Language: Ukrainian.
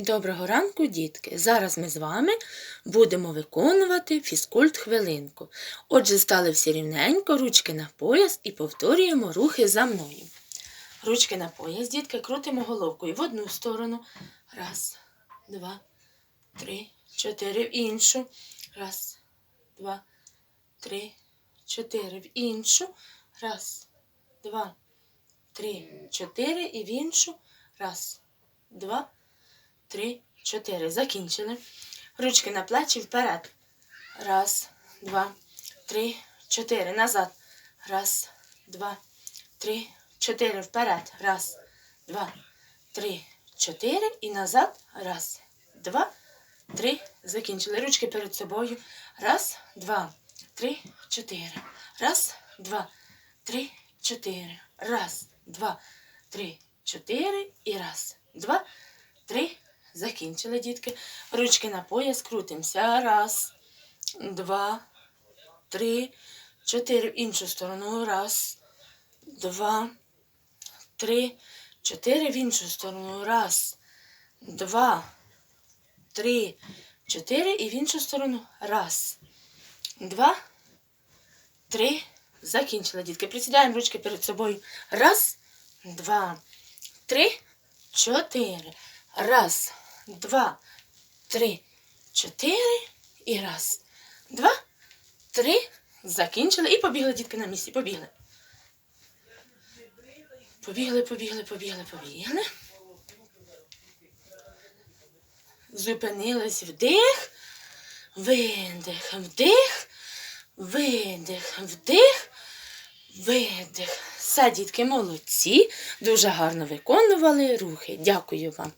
Доброго ранку, дітки! Зараз ми з вами будемо виконувати фізкульт хвилинку. Отже, стали всі рівненько, ручки на пояс і повторюємо рухи за мною. Ручки на пояс, дітки, крутимо головкою в одну сторону. Раз, два, три, чотири в іншу. Раз, два, три, чотири в іншу. Раз, два, три, чотири і в іншу. Раз, два, три, чотири. Закінчили. Ручки на плечі вперед. Раз, два, три, чотири. Назад. Раз, два, три, чотири. Вперед. Раз, два, три, чотири. І назад. Раз, два, три. Закінчили. Ручки перед собою. Раз, два, три, чотири. Раз, два, три, чотири. Раз, два, три, чотири. І раз, два, три. Закінчили, дітки. Ручки на пояс, крутимося. Раз, два, три, чотири. В іншу сторону. Раз, два, три, чотири. В іншу сторону. Раз, два, три, чотири. І в іншу сторону. Раз, два, три. Закінчили, дітки. Присідаємо ручки перед собою. Раз, два, три, чотири. Раз, два, три, чотири. І раз, два, три. Закінчили. І побігли, дітки, на місці. Побігли. Побігли, побігли, побігли, побігли. Зупинились вдих, видих, вдих, видих, вдих, видих. Все, дітки, молодці. Дуже гарно виконували рухи. Дякую вам.